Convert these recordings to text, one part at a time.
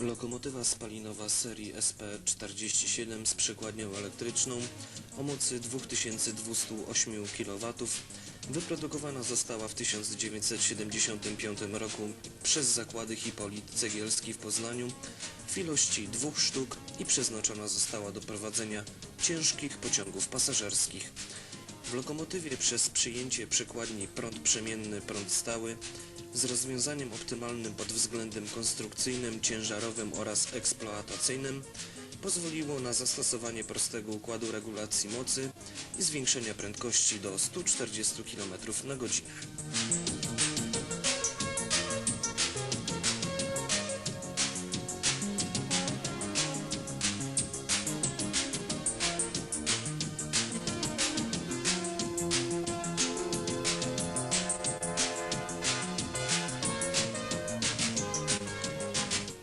Lokomotywa spalinowa serii SP47 z przekładnią elektryczną o mocy 2208 kW wyprodukowana została w 1975 roku przez zakłady Hipolit Cegielski w Poznaniu w ilości dwóch sztuk i przeznaczona została do prowadzenia ciężkich pociągów pasażerskich. W lokomotywie przez przyjęcie przekładni prąd przemienny, prąd stały z rozwiązaniem optymalnym pod względem konstrukcyjnym, ciężarowym oraz eksploatacyjnym pozwoliło na zastosowanie prostego układu regulacji mocy i zwiększenia prędkości do 140 km na godzinę.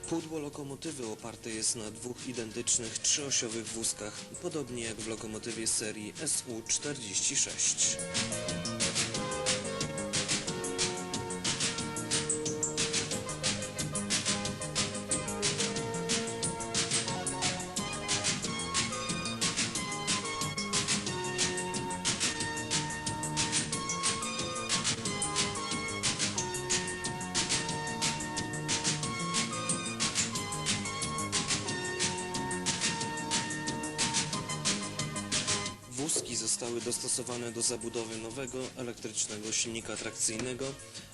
Pudło lokomotywy oparte jest na dwóch identycznych trzyosiowych wózkach, podobnie jak w lokomotywie serii SU-46. Wózki zostały dostosowane do zabudowy nowego elektrycznego silnika trakcyjnego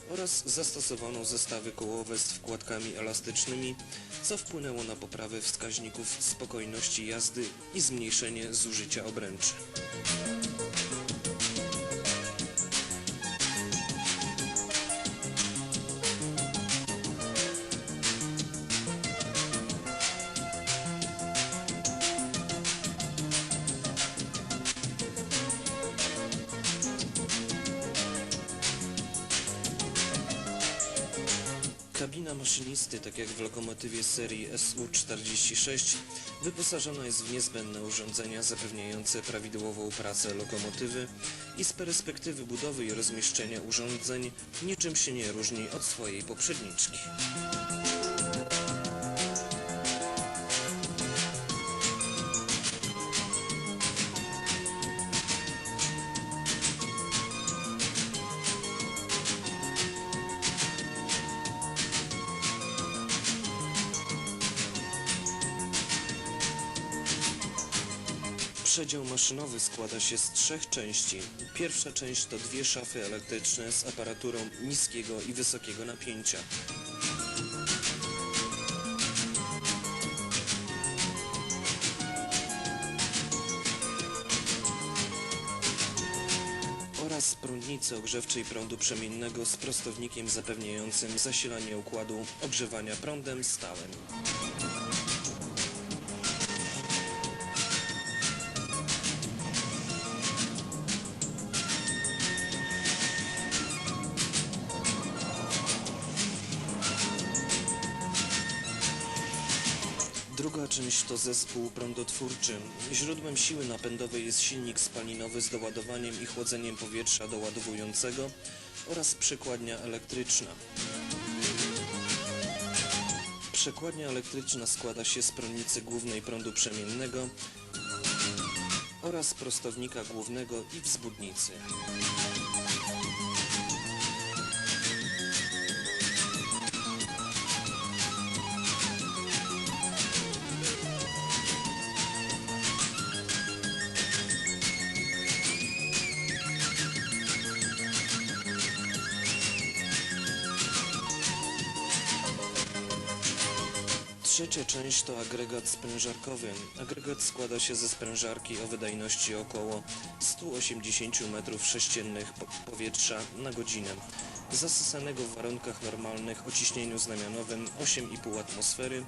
oraz zastosowano zestawy kołowe z wkładkami elastycznymi, co wpłynęło na poprawę wskaźników spokojności jazdy i zmniejszenie zużycia obręczy. Kabina maszynisty, tak jak w lokomotywie serii SU-46, wyposażona jest w niezbędne urządzenia zapewniające prawidłową pracę lokomotywy i z perspektywy budowy i rozmieszczenia urządzeń niczym się nie różni od swojej poprzedniczki. Przedział maszynowy składa się z trzech części. Pierwsza część to dwie szafy elektryczne z aparaturą niskiego i wysokiego napięcia. oraz prądnicy ogrzewczej prądu przemiennego z prostownikiem zapewniającym zasilanie układu ogrzewania prądem stałym. Druga część to zespół prądotwórczy. Źródłem siły napędowej jest silnik spalinowy z doładowaniem i chłodzeniem powietrza doładowującego oraz przekładnia elektryczna. Przekładnia elektryczna składa się z prądnicy głównej prądu przemiennego oraz prostownika głównego i wzbudnicy. Trzecia część to agregat sprężarkowy. Agregat składa się ze sprężarki o wydajności około 180 m3 po- powietrza na godzinę, zasysanego w warunkach normalnych o ciśnieniu znamionowym 8,5 atmosfery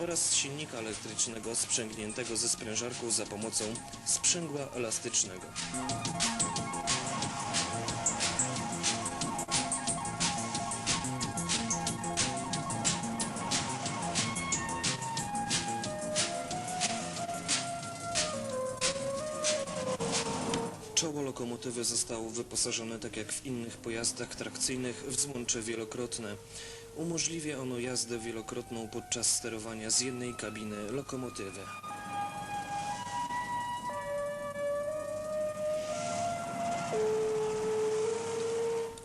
oraz silnika elektrycznego sprzęgniętego ze sprężarką za pomocą sprzęgła elastycznego. Lokomotywy zostało wyposażone tak jak w innych pojazdach trakcyjnych w złącze wielokrotne. Umożliwia ono jazdę wielokrotną podczas sterowania z jednej kabiny lokomotywy.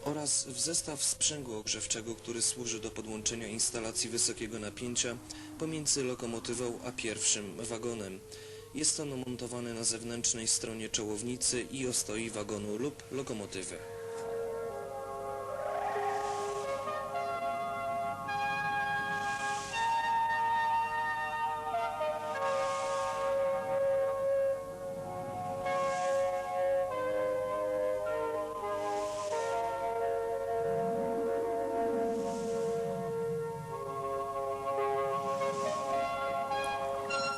oraz w zestaw sprzęgła ogrzewczego, który służy do podłączenia instalacji wysokiego napięcia pomiędzy lokomotywą a pierwszym wagonem. Jest ono montowane na zewnętrznej stronie czołownicy i ostoi wagonu lub lokomotywy.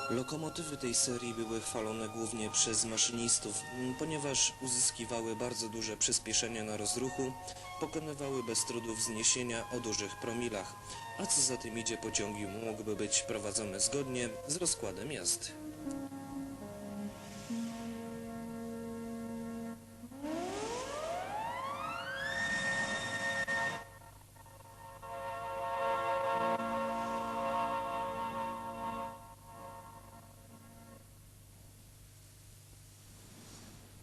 Lokomotywy tej serii były chwalone głównie przez maszynistów, ponieważ uzyskiwały bardzo duże przyspieszenie na rozruchu, pokonywały bez trudu wzniesienia o dużych promilach, a co za tym idzie pociągi mogłyby być prowadzone zgodnie z rozkładem jazdy.